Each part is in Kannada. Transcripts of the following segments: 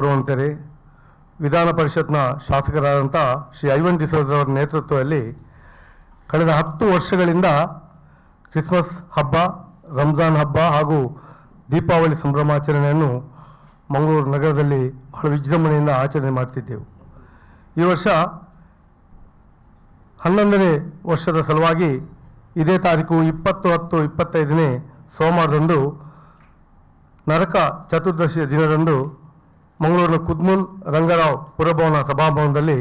ಬರುವಂತೆಯೇ ವಿಧಾನ ಪರಿಷತ್ನ ಶಾಸಕರಾದಂಥ ಶ್ರೀ ಐವನ್ ಡಿಸೋಜರವರ ನೇತೃತ್ವದಲ್ಲಿ ಕಳೆದ ಹತ್ತು ವರ್ಷಗಳಿಂದ ಕ್ರಿಸ್ಮಸ್ ಹಬ್ಬ, ರಂಜಾನ್ ಹಬ್ಬ ಹಾಗೂ ದೀಪಾವಳಿ ಸಂಭ್ರಮಾಚರಣೆಯನ್ನು ಮಂಗಳೂರು ನಗರದಲ್ಲಿ ಬಹಳ ವಿಜೃಂಭಣೆಯಿಂದ ಆಚರಣೆ ಮಾಡ್ತಿದ್ದೆವು. ಈ ವರ್ಷ ಹನ್ನೊಂದನೇ ವರ್ಷದ ಸಲುವಾಗಿ ಇದೇ ತಾರೀಕು ಇಪ್ಪತ್ತು ಹತ್ತು ಇಪ್ಪತ್ತೈದನೇ ಸೋಮವಾರದಂದು ನರಕ ಚತುರ್ದಶಿಯ ದಿನದಂದು ಮಂಗಳೂರಿನ ಕುದ್ಮುಲ್ ರಂಗರಾವ್ ಪುರಭವನ ಸಭಾಭವನದಲ್ಲಿ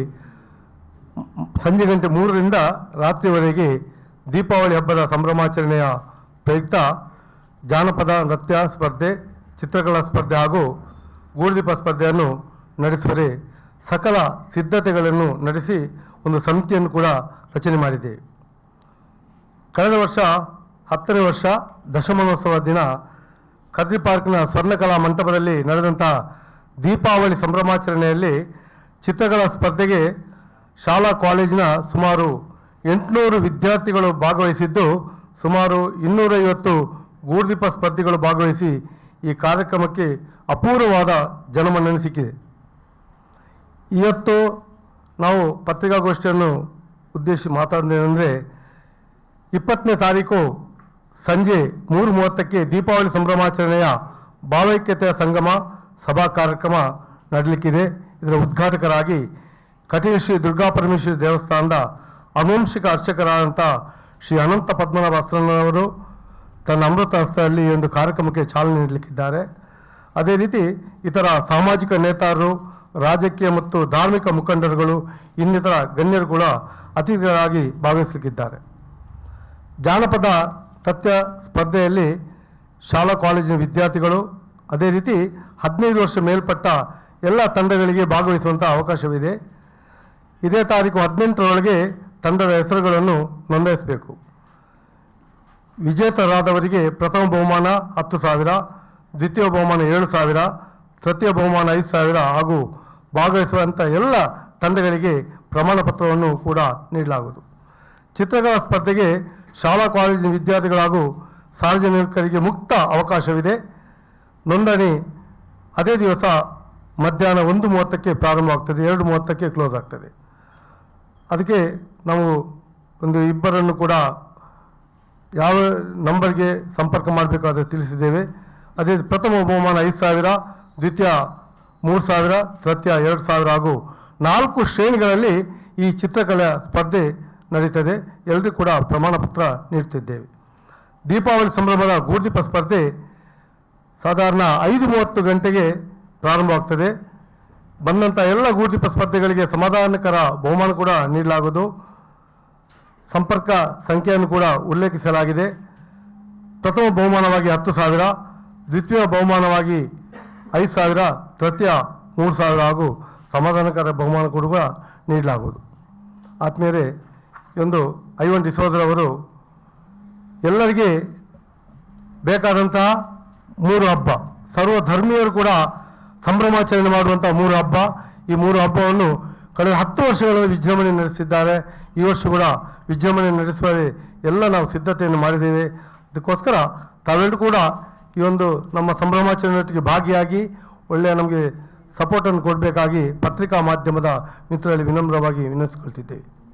ಸಂಜೆ ಗಂಟೆ ಮೂರರಿಂದ ರಾತ್ರಿವರೆಗೆ ದೀಪಾವಳಿ ಹಬ್ಬದ ಸಂಭ್ರಮಾಚರಣೆಯ ಪ್ರಯುಕ್ತ ಜಾನಪದ ನೃತ್ಯ ಸ್ಪರ್ಧೆ, ಚಿತ್ರಕಲಾ ಸ್ಪರ್ಧೆ ಹಾಗೂ ಗೂಡುದೀಪ ಸ್ಪರ್ಧೆಯನ್ನು ನಡೆಸುವರೆ ಸಕಲ ಸಿದ್ಧತೆಗಳನ್ನು ನಡೆಸಿ ಒಂದು ಸಮಿತಿಯನ್ನು ಕೂಡ ರಚನೆ ಮಾಡಿದೆ. ಕಳೆದ ವರ್ಷ ಹತ್ತನೇ ವರ್ಷ ದಶಮಾನೋತ್ಸವ ದಿನ ಕದ್ರಿ ಪಾರ್ಕ್ನ ಸ್ವರ್ಣಕಲಾ ಮಂಟಪದಲ್ಲಿ ನಡೆದಂಥ ದೀಪಾವಳಿ ಸಂಭ್ರಮಾಚರಣೆಯಲ್ಲಿ ಚಿತ್ರಗಳ ಸ್ಪರ್ಧೆಗೆ ಶಾಲಾ ಕಾಲೇಜಿನ ಸುಮಾರು ಎಂಟುನೂರು ವಿದ್ಯಾರ್ಥಿಗಳು ಭಾಗವಹಿಸಿದ್ದು, ಸುಮಾರು ಇನ್ನೂರೈವತ್ತು ಗೂರ್ದೀಪ ಸ್ಪರ್ಧಿಗಳು ಭಾಗವಹಿಸಿ ಈ ಕಾರ್ಯಕ್ರಮಕ್ಕೆ ಅಪೂರ್ವವಾದ ಜನಮನ್ನಣೆ ಸಿಕ್ಕಿದೆ. ಇವತ್ತು ನಾವು ಪತ್ರಿಕಾಗೋಷ್ಠಿಯನ್ನು ಉದ್ದೇಶಿಸಿ ಮಾತಾಡಿದ್ದೇನೆಂದರೆ ಇಪ್ಪತ್ತನೇ ತಾರೀಕು ಸಂಜೆ ಮೂರು ಮೂವತ್ತಕ್ಕೆ ದೀಪಾವಳಿ ಸಂಭ್ರಮಾಚರಣೆಯ ಭಾವೈಕ್ಯತೆಯ ಸಂಗಮ ಸಭಾ ಕಾರ್ಯಕ್ರಮ ನಡೆಯಲಿಕ್ಕಿದೆ. ಇದರ ಉದ್ಘಾಟಕರಾಗಿ ಕಟೀಲ್ ಶ್ರೀ ದುರ್ಗಾಪರಮೇಶ್ವರಿ ದೇವಸ್ಥಾನದ ಅನುವಂಶಿಕ ಅರ್ಚಕರಾದಂಥ ಶ್ರೀ ಅನಂತ ಪದ್ಮನಾಭ ಅಸ್ತ್ರನವರು ತನ್ನ ಅಮೃತ ಹಸ್ತದಲ್ಲಿ ಈ ಒಂದು ಕಾರ್ಯಕ್ರಮಕ್ಕೆ ಚಾಲನೆ ನೀಡಲಿಕ್ಕಿದ್ದಾರೆ. ಅದೇ ರೀತಿ ಇತರ ಸಾಮಾಜಿಕ ನೇತಾರರು, ರಾಜಕೀಯ ಮತ್ತು ಧಾರ್ಮಿಕ ಮುಖಂಡರುಗಳು, ಇನ್ನಿತರ ಗಣ್ಯರು ಕೂಡ ಅತಿಥಿಗಳಾಗಿ ಭಾಗವಹಿಸಲಿಕ್ಕಿದ್ದಾರೆ. ಜಾನಪದ ನೃತ್ಯ ಸ್ಪರ್ಧೆಯಲ್ಲಿ ಶಾಲಾ ಕಾಲೇಜಿನ ವಿದ್ಯಾರ್ಥಿಗಳು, ಅದೇ ರೀತಿ ಹದಿನೈದು ವರ್ಷ ಮೇಲ್ಪಟ್ಟ ಎಲ್ಲ ತಂಡಗಳಿಗೆ ಭಾಗವಹಿಸುವಂಥ ಅವಕಾಶವಿದೆ. ಇದೇ ತಾರೀಕು ಹದಿನೆಂಟರೊಳಗೆ ತಂಡದ ಹೆಸರುಗಳನ್ನು ನೋಂದಾಯಿಸಬೇಕು. ವಿಜೇತರಾದವರಿಗೆ ಪ್ರಥಮ ಬಹುಮಾನ ಹತ್ತು ಸಾವಿರ, ದ್ವಿತೀಯ ಬಹುಮಾನ ಏಳು ಸಾವಿರ, ತೃತೀಯ ಬಹುಮಾನ ಐದು ಸಾವಿರ ಹಾಗೂ ಭಾಗವಹಿಸುವಂಥ ಎಲ್ಲ ತಂಡಗಳಿಗೆ ಪ್ರಮಾಣ ಪತ್ರವನ್ನು ಕೂಡ ನೀಡಲಾಗುವುದು. ಚಿತ್ರಕಲಾ ಸ್ಪರ್ಧೆಗೆ ಶಾಲಾ ಕಾಲೇಜಿನ ವಿದ್ಯಾರ್ಥಿಗಳಾಗೂ ಸಾರ್ವಜನಿಕರಿಗೆ ಮುಕ್ತ ಅವಕಾಶವಿದೆ. ನೋಂದಣಿ ಅದೇ ದಿವಸ ಮಧ್ಯಾಹ್ನ ಒಂದು ಮೂವತ್ತಕ್ಕೆ ಪ್ರಾರಂಭವಾಗ್ತದೆ, ಎರಡು ಮೂವತ್ತಕ್ಕೆ ಕ್ಲೋಸ್ ಆಗ್ತದೆ. ಅದಕ್ಕೆ ನಾವು ಒಂದು ಇಬ್ಬರನ್ನು ಕೂಡ ಯಾವ ನಂಬರ್ಗೆ ಸಂಪರ್ಕ ಮಾಡಬೇಕಾದ್ರೆ ತಿಳಿಸಿದ್ದೇವೆ. ಅದೇ ಪ್ರಥಮ ಬಹುಮಾನ ಐದು ಸಾವಿರ, ದ್ವಿತೀಯ ಮೂರು ಸಾವಿರ, ತೃತೀಯ ಎರಡು ಸಾವಿರ ಹಾಗೂ ನಾಲ್ಕು ಶ್ರೇಣಿಗಳಲ್ಲಿ ಈ ಚಿತ್ರಕಲೆ ಸ್ಪರ್ಧೆ ನಡೀತದೆ. ಎಲ್ಲರಿಗೂ ಕೂಡ ಪ್ರಮಾಣ ಪತ್ರ ನೀಡ್ತಿದ್ದೇವೆ. ದೀಪಾವಳಿ ಸಂಭ್ರಮದ ಗೂರ್ದೀಪ ಸ್ಪರ್ಧೆ ಸಾಧಾರಣ ಐದು ಮೂವತ್ತು ಗಂಟೆಗೆ ಪ್ರಾರಂಭವಾಗ್ತದೆ ಬಂದಂಥ ಎಲ್ಲ ಗೂರ್ದೀಪ ಸ್ಪರ್ಧೆಗಳಿಗೆ ಸಮಾಧಾನಕರ ಬಹುಮಾನ ಕೂಡ ನೀಡಲಾಗುವುದು. ಸಂಪರ್ಕ ಸಂಖ್ಯೆಯನ್ನು ಕೂಡ ಉಲ್ಲೇಖಿಸಲಾಗಿದೆ. ಪ್ರಥಮ ಬಹುಮಾನವಾಗಿ ಹತ್ತು ಸಾವಿರ, ದ್ವಿತೀಯ ಬಹುಮಾನವಾಗಿ ಐದು ಸಾವಿರ, ತೃತೀಯ ಮೂರು ಸಾವಿರ ಹಾಗೂ ಸಮಾಧಾನಕರ ಬಹುಮಾನ ಕೂಡ ನೀಡಲಾಗುವುದು. ಆತ್ಮೀಯರೇ ಒಂದು ಐವನ್ ಡಿಸೋದರವರು ಎಲ್ಲರಿಗೆ ಬೇಕಾದಂತಹ ಮೂರು ಹಬ್ಬ. ಸರ್ವ ಧರ್ಮೀಯರು ಕೂಡ ಸಂಭ್ರಮಾಚರಣೆ ಮಾಡುವಂಥ ಮೂರು ಹಬ್ಬ. ಈ ಮೂರು ಹಬ್ಬವನ್ನು ಕಳೆದ ಹತ್ತು ವರ್ಷಗಳಲ್ಲಿ ವಿಜೃಂಭಣೆ ನಡೆಸಿದ್ದಾರೆ. ಈ ವರ್ಷ ಕೂಡ ವಿಜೃಂಭಣೆ ನಡೆಸುವಲ್ಲಿ ಎಲ್ಲ ನಾವು ಸಿದ್ಧತೆಯನ್ನು ಮಾಡಿದ್ದೇವೆ. ಅದಕ್ಕೋಸ್ಕರ ತಾವೆಲ್ಲರೂ ಕೂಡ ಈ ಒಂದು ನಮ್ಮ ಸಂಭ್ರಮಾಚರಣೆಯೊಟ್ಟಿಗೆ ಭಾಗಿಯಾಗಿ ಒಳ್ಳೆಯ ನಮಗೆ ಸಪೋರ್ಟನ್ನು ಕೊಡಬೇಕಾಗಿ ಪತ್ರಿಕಾ ಮಾಧ್ಯಮದ ಮಿತ್ರರಲ್ಲಿ ವಿನಮ್ರವಾಗಿ ವಿನಂತಿಸಿಕೊಳ್ತಿದ್ದೇವೆ.